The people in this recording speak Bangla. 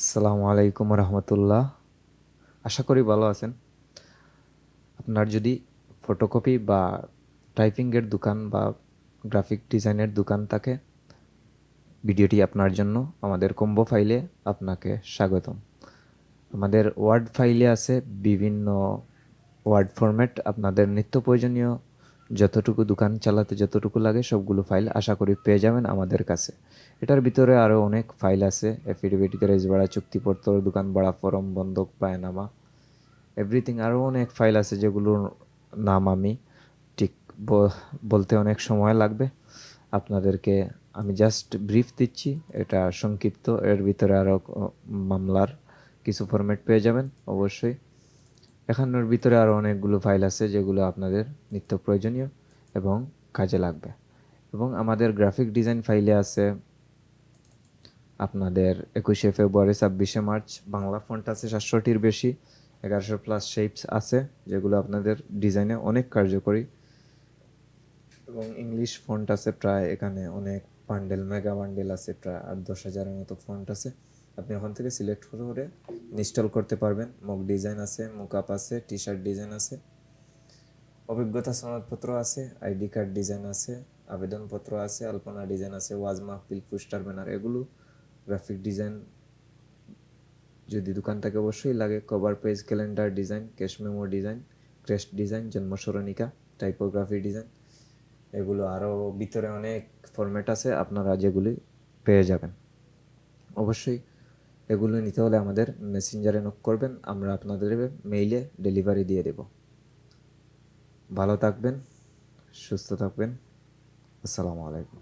আসসালামু আলাইকুম রহমতুল্লাহ। আশা করি ভালো আছেন। আপনার যদি ফটোকপি বা টাইপিংয়ের দোকান বা গ্রাফিক ডিজাইনের দোকান থাকে, ভিডিওটি আপনার জন্য, আমাদের কম্বো ফাইলে আপনাকে স্বাগতম। আমাদের ওয়ার্ড ফাইলে আছে বিভিন্ন ওয়ার্ড ফরম্যাট আপনাদের নিত্য প্রয়োজনীয় যতটুকু দোকান চালাতে যতটুকু লাগে সবগুলো ফাইল আশা করি পেয়ে যাবেন আমাদের কাছে। এটার ভিতরে আরও অনেক ফাইল আছে এফিডেভিট গ্যারেজ ভাড়া, চুক্তিপত্র, দোকান ভাড়া, ফরম বন্ধক বায়নামা এভরিথিং আরও অনেক ফাইল আছে যেগুলোর নাম আমি ঠিক বলতে অনেক সময় লাগবে। আপনাদেরকে আমি জাস্ট ব্রিফ দিচ্ছি, এটা সংক্ষিপ্ত, এর ভিতরে আরও মামলার কিছু ফরম্যাট পেয়ে যাবেন, অবশ্যই। এখানের ভিতরে আরও অনেকগুলো ফাইল আছে যেগুলো আপনাদের নিত্য প্রয়োজনীয় এবং কাজে লাগবে। এবং আমাদের গ্রাফিক ডিজাইন ফাইলে আছে আপনাদের একুশে ফেব্রুয়ারি, ছাব্বিশে মার্চ, বাংলা ফন্ট আছে সাতশোটির বেশি, এগারোশো প্লাস শেপস আছে যেগুলো আপনাদের ডিজাইনে অনেক কার্যকরী। এবং ইংলিশ ফন্ট আছে প্রায় এখানে অনেক বান্ডেল মেগা বান্ডেল আছে, প্রায় আট দশ হাজারের মতো ফন্ট আছে। আপনি ওখান থেকে সিলেক্ট করে ইনস্টল করতে পারবেন। মক ডিজাইন আছে মুকআপ আছে টি শার্ট ডিজাইন আছে, অভিজ্ঞতা সনদপত্র আছে আইডি কার্ড ডিজাইন আছে, আবেদনপত্র আছে, আলপনা ডিজাইন আছে, ওয়াজ মাহফিল, পোস্টার ব্যানার, এগুলো গ্রাফিক ডিজাইন যদি দোকান থেকে অবশ্যই লাগে। Cover page calendar design cash memo design crest design জন্মস্মরণিকা typography design এগুলো আরও ভিতরে অনেক ফরম্যাট আছে, আপনারা যেগুলি পেয়ে যাবেন। অবশ্যই এগুলো নিতে হলে আমাদের মেসেঞ্জারে নক করবেন, আমরা আপনাদের মেইলে ডেলিভারি দিয়ে দেব। ভালো থাকবেন, সুস্থ থাকবেন, আসসালামু আলাইকুম।